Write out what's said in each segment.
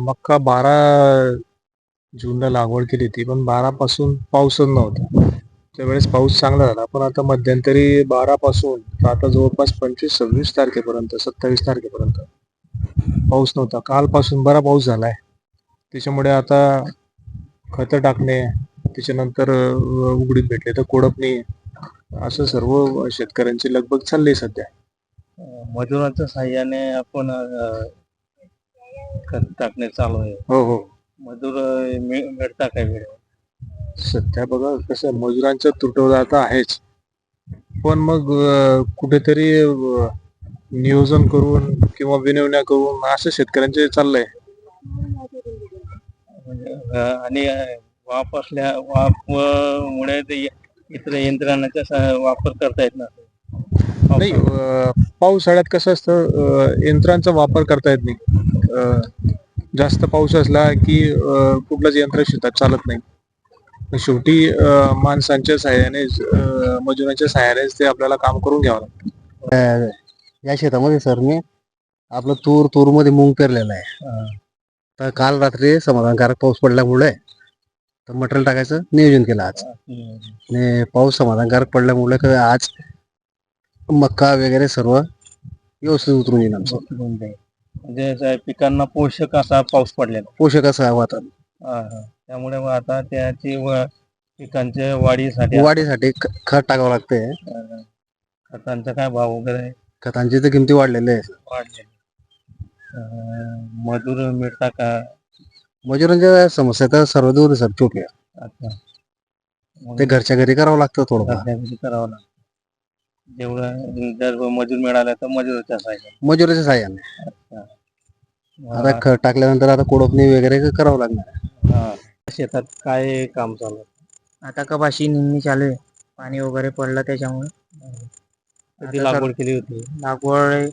मक्का बारा जूनला लागवड केली होती पण बारा पासून पाऊसच नव्हता. त्यावेळेस पाऊस चांगला झाला पण आता मध्यंतरी बारा पासून तर आता जवळपास पंचवीस सव्वीस तारखेपर्यंत सत्तावीस तारखेपर्यंत पाऊस नव्हता. कालपासून बरा पाऊस झालाय. त्याच्यामुळे आता खतं टाकणे त्याच्यानंतर उघडीत भेटले तर कोडपणे असं सर्व शेतकऱ्यांची लगबग चालली सध्या. मजुरांच्या साह्याने आपण खत टाकणे चालू आहे. हो हो. मजूर अं, मिळ- मिळता काय वेळ? सध्या बघा कसं मजुरांचा तुटवडा आता आहेच. पण मग अं, कुठेतरी अं, नियोजन करून किंवा विनवण्या करून असं शेतकऱ्यांचे चाललंय. म्हणजे अं, आणि अं, वाप असल्या वाप अं, मुळे ते इतर यंत्रणाचा सा- वापर करता येत नाही अं, पावसाळ्यात कसं असतं अं, यंत्रांचा वापर करता येत नाही. जास्त पाऊस असला की कुठलंच यंत्र शेतात चालत नाही. शेवटी माणसांच्या सहाय्याने मजुरांच्या सहाय्यानेच ते आपल्याला काम करून घ्यावं लागतं. या शेतामध्ये सर मी आपलं तूर तूरमध्ये मूग पेरलेला आहे. तर काल रात्री समाधानकारक पाऊस पडल्यामुळे तर मटेरियल टाकायचं नियोजन केलं आज. आणि पाऊस समाधानकारक पडल्यामुळे क- आज मक्का वगैरे सर्व व्यवस्थित उतरून येईल आमचं. म्हणजे पिकांना पोषक असा पाऊस पडलेला. पोषक असं आहे वातावरण. हा, हा. त्यामुळे मग आता त्याची व- पिकांच्या वाढीसाठी वाढीसाठी ख- खत टाकावं लागतंय. अं, खतांचा काय भाव वगैरे? खतांची तर किमती वाढलेल्या आहे वाढले अं, मजूर मिळता का मजुरांच्या समस्या तर सर्व दूर सर. मग ते घरच्या घरी करावं लागतं थोडं करावं लागतं. जेवढं जर मजूर मिळाला तर मजुराच्या साह्याने मजुराच्या साह्याने आता खत टाकल्यानंतर आता कोडपणी वगैरे करावं लागणार. हा. शेतात काय काम चालू आहे? आता कपाशी निम्मी चालू आहे. पाणी वगैरे पडलं त्याच्यामुळे. कधी आता लागवड केली होती? लागवड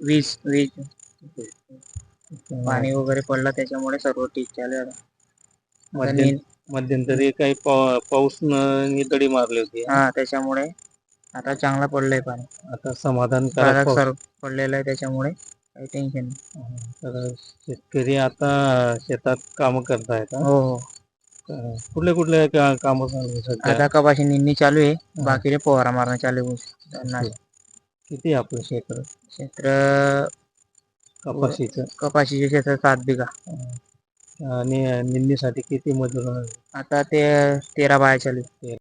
वीस वीस. पाणी वगैरे पडलं त्याच्यामुळे सर्व ठीक चालू आहे आता. आता मध्य- नील- मध्यंतरी काही पाव- पाऊस न- निदडी मारली होती. हा त्याच्यामुळे आता चांगला पडलंय पाणी. आता समाधानकारक कारक पाऊस. सर्व पडलेलं आहे त्याच्यामुळे. काही टेन्शन. नाही तर शेतकरी आता शेतात काम करतायत हा? हो हो. कुठले कुठले काम आता कपाशी निम्मी चालू आहे. बाकीचे फवारा मारणं चालू आहे. ऊस. नाश- किती आहे आपलं क्षेत्र? क्षेत्र कपाशीचं. कपाशीचे क्षेत्र सात बिघा. आणि निंदीसाठी किती मजूर? आता ते तेरा बाया चालू आहे.